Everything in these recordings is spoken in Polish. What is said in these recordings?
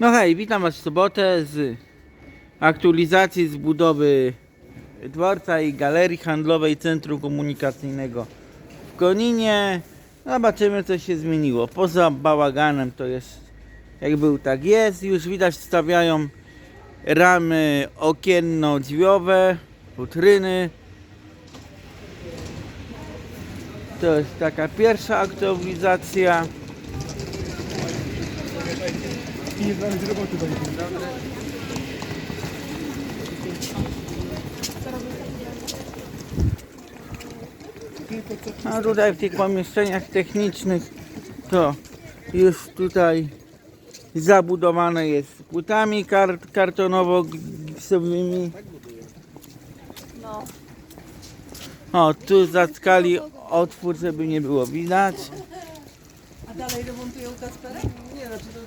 No hej, witam Was w sobotę z aktualizacji z budowy dworca i galerii handlowej Centrum Komunikacyjnego w Koninie. Zobaczymy co się zmieniło. Poza bałaganem to jest jak był tak jest. Już widać stawiają ramy okienno-drzwiowe, futryny. To jest taka pierwsza aktualizacja. Nie znamy z roboty będzie. A tutaj w tych pomieszczeniach technicznych to już tutaj zabudowane jest płytami kart, kartonowo-gipsowymi. No. O, tu zatkali otwór, żeby nie było widać. A dalej remontują Kasperek? Nie, znaczy to...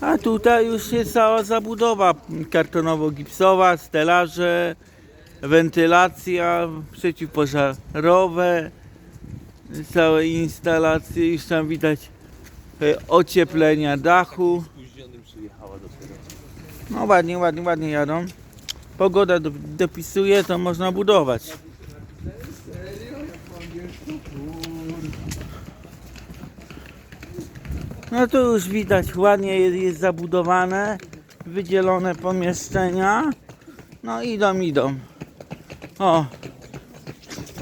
A tutaj już jest cała zabudowa kartonowo-gipsowa, stelaże, wentylacja przeciwpożarowe, całe instalacje, już tam widać e, ocieplenia dachu. No ładnie, ładnie, ładnie jadą. Pogoda do, dopisuje, to można budować. No tu już widać ładnie jest, zabudowane, wydzielone pomieszczenia. No idą, idą. O,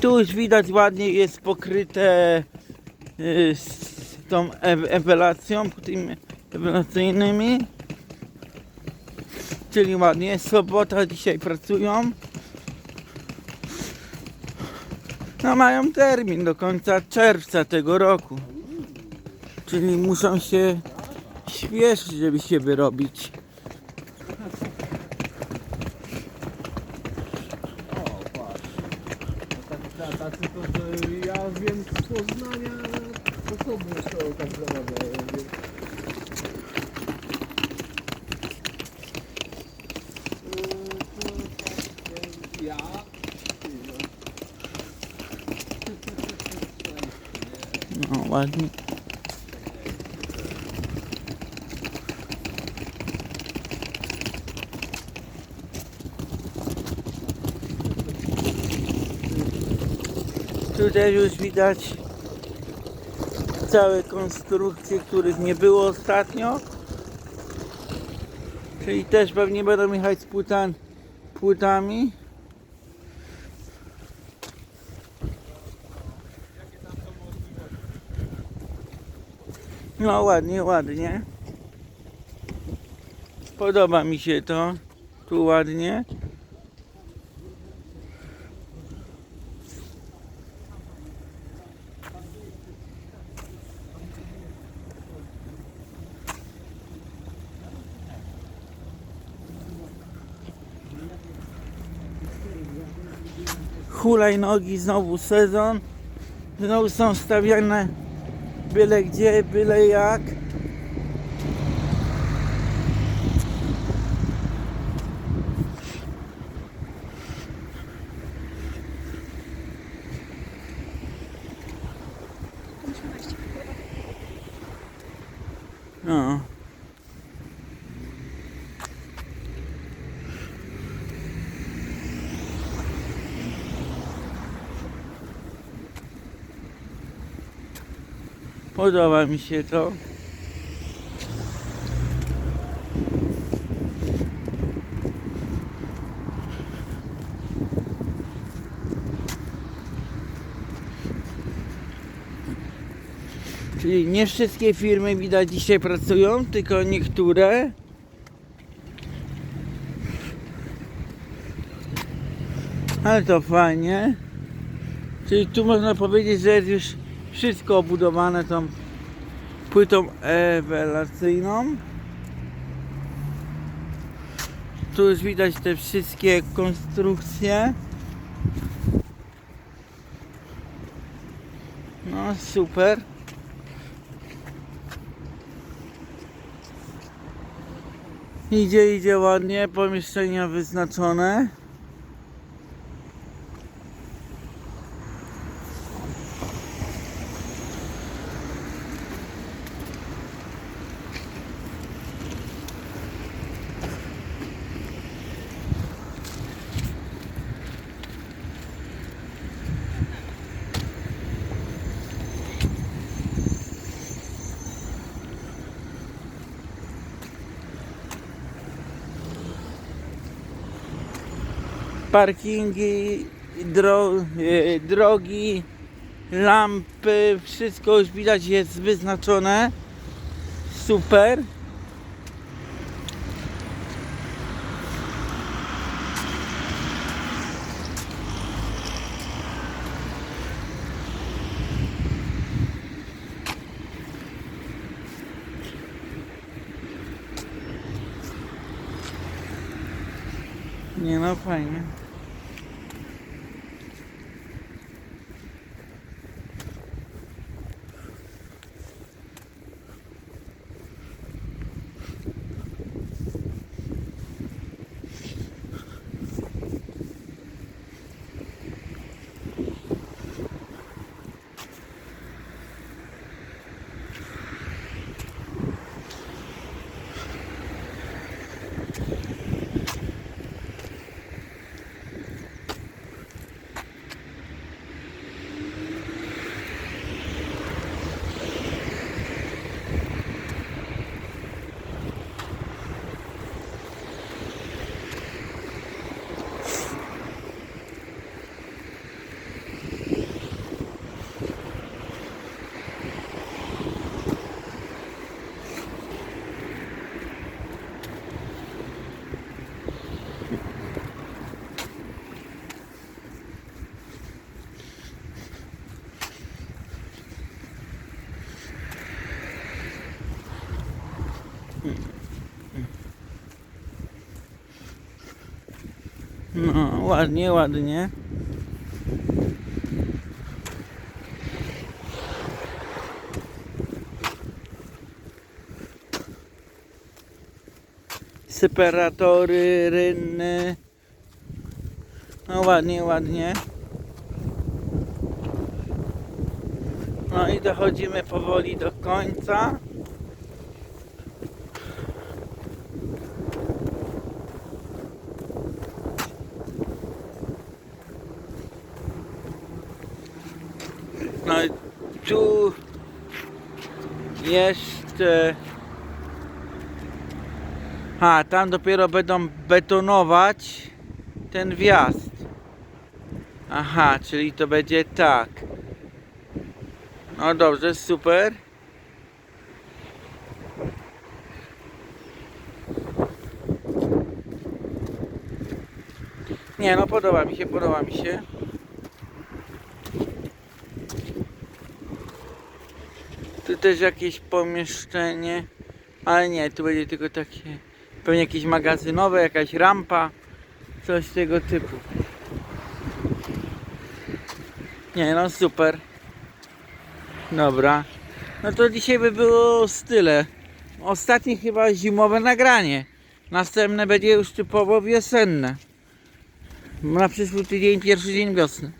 tu już widać ładnie jest pokryte y, tą ew- ewelacją, tymi ewelacyjnymi. Czyli ładnie, sobota dzisiaj pracują. No mają termin do końca czerwca tego roku. Czyli muszą się śpieszyć, żeby się wyrobić. Tak, że ja wiem z Poznania tak Ja? No ładnie. Tutaj już widać całe konstrukcje, których nie było ostatnio. Czyli też pewnie będą jechać z płytan, płytami. No ładnie, ładnie. Podoba mi się to. Tu ładnie. Hulajnogi, znowu sezon. Znowu są stawiane byle gdzie, byle jak. No. Podoba mi się to. Czyli nie wszystkie firmy widać dzisiaj pracują, tylko niektóre. Ale to fajnie. Czyli tu można powiedzieć, że jest już wszystko obudowane tą płytą ewelacyjną. Tu już widać te wszystkie konstrukcje. No super. Idzie, idzie ładnie, pomieszczenia wyznaczone. Parkingi, dro, e, drogi, lampy, wszystko już widać jest wyznaczone. Super. Nie no, fajnie. No, ładnie, ładnie. Separatory rynne. No ładnie, ładnie. No i dochodzimy powoli do końca. Tu jeszcze. A, tam dopiero będą betonować ten wjazd. Aha, czyli to będzie tak. No dobrze, super. Nie no, podoba mi się, podoba mi się. Też jakieś pomieszczenie, ale nie, tu będzie tylko takie, pewnie jakieś magazynowe, jakaś rampa, coś tego typu. Nie no, super. Dobra. No to dzisiaj by było tyle. Ostatnie chyba zimowe nagranie. Następne będzie już typowo wiosenne. Na przyszły tydzień, pierwszy dzień wiosny.